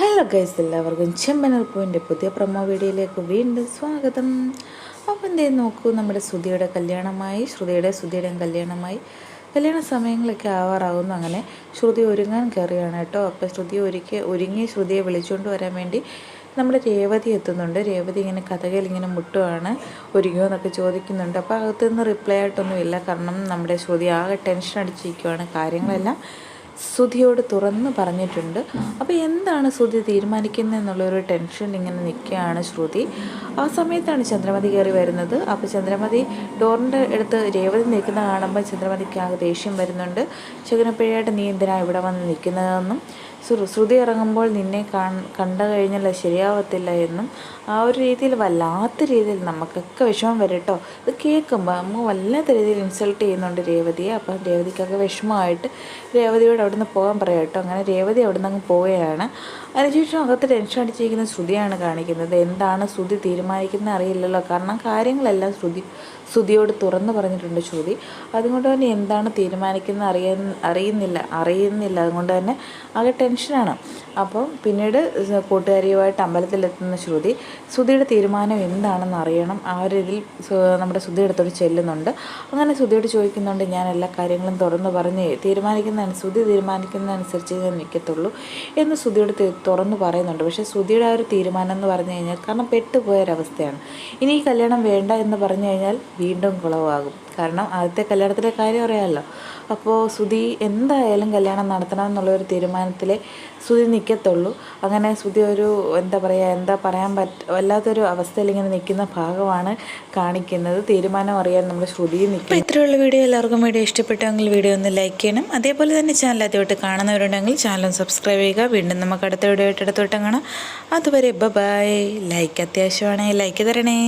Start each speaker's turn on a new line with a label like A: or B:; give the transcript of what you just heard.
A: Hello guys എല്ലാവർക്കും ചെമ്പനൽ പോയിന്റെ പുതിയ promo വീഡിയോയിലേക്ക് വീണ്ടും സ്വാഗതം. അപ്പം എന്തേ നോക്കൂ നമ്മുടെ ശ്രുതിയുടെ കല്യാണമായി ശ്രുതിയുടെ ശ്രുതിയുടെയും കല്യാണമായി. കല്യാണ സമയങ്ങളൊക്കെ ആവാറാവുന്നു അങ്ങനെ. ശ്രുതി ഒരുങ്ങാൻ കയറിയാണ് കേട്ടോ. അപ്പോൾ ശ്രുതി ഒരുക്കി ഒരുങ്ങി ശ്രുതിയെ വിളിച്ചുകൊണ്ട് വരാൻ വേണ്ടി നമ്മുടെ രേവതി എത്തുന്നുണ്ട്. രേവതി ഇങ്ങനെ കഥകയിൽ ഇങ്ങനെ മുട്ടുവാണ് ഒരുങ്ങിയോ എന്നൊക്കെ ചോദിക്കുന്നുണ്ട്. അപ്പോൾ അകത്തുനിന്ന് റിപ്ലൈ ആയിട്ടൊന്നുമില്ല. കാരണം നമ്മുടെ ശ്രുതി ആകെ ടെൻഷൻ അടിച്ചിരിക്കുവാണ്. കാര്യങ്ങളെല്ലാം സുധിയോട് തുറന്ന് പറഞ്ഞിട്ടുണ്ട്. അപ്പോൾ എന്താണ് സുധി തീരുമാനിക്കുന്നത് എന്നുള്ളൊരു ടെൻഷൻ ഇങ്ങനെ നിൽക്കുകയാണ് ശ്രുതി. ആ സമയത്താണ് ചന്ദ്രമതി കയറി വരുന്നത്. അപ്പോൾ ചന്ദ്രമതി ഡോറിന്റെ അടുത്ത് രേവതി നിൽക്കുന്ന കാണുമ്പോൾ ചന്ദ്രമതിക്ക് ആകെ ദേഷ്യം വരുന്നുണ്ട്. ശകുനപ്പിഴയായിട്ട് നീ എന്തിനാണ് ഇവിടെ വന്ന് നിൽക്കുന്നതെന്നും ശ്രുതി ഇറങ്ങുമ്പോൾ നിന്നെ കണ്ടു കഴിഞ്ഞാൽ ശരിയാവത്തില്ല എന്നും ആ ഒരു രീതിയിൽ വല്ലാത്ത രീതിയിൽ നമുക്കൊക്കെ വിഷമം വരും കേട്ടോ. ഇത് കേൾക്കുമ്പോൾ അമ്മ വല്ലാത്ത രീതിയിൽ ഇൻസൾട്ട് ചെയ്യുന്നുണ്ട് രേവതിയെ. അപ്പം രേവതിക്കൊക്കെ വിഷമമായിട്ട് രേവതിയോട് അവിടെ നിന്ന് പോകാൻ പറയാം കേട്ടോ. അങ്ങനെ രേവതി അവിടെ നിന്ന് അങ്ങ് പോവുകയാണ്. അതിനുശേഷം അകത്ത് ടെൻഷൻ അടിച്ചിരിക്കുന്ന ശ്രുതിയാണ് കാണിക്കുന്നത്. എന്താണ് ശ്രുതി തീരുമാനിക്കുന്നത് അറിയില്ലല്ലോ. കാരണം കാര്യങ്ങളെല്ലാം ശ്രുതി ശ്രുതിയോട് തുറന്നു പറഞ്ഞിട്ടുണ്ട് ശ്രുതി. അതുകൊണ്ട് തന്നെ എന്താണ് തീരുമാനിക്കുന്നത് അറിയ അറിയുന്നില്ല അറിയുന്നില്ല. അതുകൊണ്ട് തന്നെ ആകെ ടെൻഷനാണ്. അപ്പോൾ പിന്നീട് കൂട്ടുകാരിയുമായിട്ട് അമ്പലത്തിലെത്തുന്ന ശ്രുതി സുധിയുടെ തീരുമാനം എന്താണെന്ന് അറിയണം. ആ ഒരു ഇതിൽ നമ്മുടെ ശ്രുതി അടുത്തോട് ചെല്ലുന്നുണ്ട്. അങ്ങനെ സുധിയോട് ചോദിക്കുന്നുണ്ട് ഞാൻ എല്ലാ കാര്യങ്ങളും തുറന്നു പറഞ്ഞ് തീരുമാനിക്കുന്നതിന് സുധി തീരുമാനിക്കുന്നതനുസരിച്ച് ഞാൻ നിൽക്കത്തുള്ളൂ എന്ന് സുധിയോട് തുറന്നു പറയുന്നുണ്ട്. പക്ഷേ സുധിയുടെ ആ ഒരു തീരുമാനം എന്ന് പറഞ്ഞു കഴിഞ്ഞാൽ കാരണം പെട്ടുപോയൊരവസ്ഥയാണ്. ഇനി ഈ കല്യാണം വേണ്ട എന്ന് പറഞ്ഞു കഴിഞ്ഞാൽ വീണ്ടും കുളവാകും. കാരണം ആദ്യത്തെ കല്യാണത്തിലെ കാര്യം അറിയാമല്ലോ. അപ്പോൾ സുധി എന്തായാലും കല്യാണം നടത്തണം എന്നുള്ളൊരു തീരുമാനത്തിൽ സുധി നിൽക്കത്തുള്ളൂ അങ്ങനെ സുധി ഒരു എന്താ പറയുക എന്താ പറയാൻ പറ്റ വല്ലാത്തൊരു അവസ്ഥയിൽ ഇങ്ങനെ നിൽക്കുന്ന ഭാഗമാണ് കാണിക്കുന്നത്. തീരുമാനം അറിയാൻ നമ്മൾ ശ്രുതി നിൽക്കും ഇത്രയുള്ള വീഡിയോ എല്ലാവർക്കും വീഡിയോ ഇഷ്ടപ്പെട്ടെങ്കിൽ വീഡിയോ ഒന്ന് ലൈക്ക് ചെയ്യണം. അതേപോലെ തന്നെ ചാനൽ ആദ്യമായിട്ട് കാണുന്നവരുണ്ടെങ്കിൽ ചാനൽ സബ്സ്ക്രൈബ് ചെയ്യുക. വീണ്ടും നമുക്ക് അടുത്ത വീഡിയോ ആയിട്ട് അടുത്തോട്ടം കാണാം. അതുവരെ ബൈ ലൈക്ക് അത്യാവശ്യമാണെങ്കിൽ ലൈക്ക് തരണേ.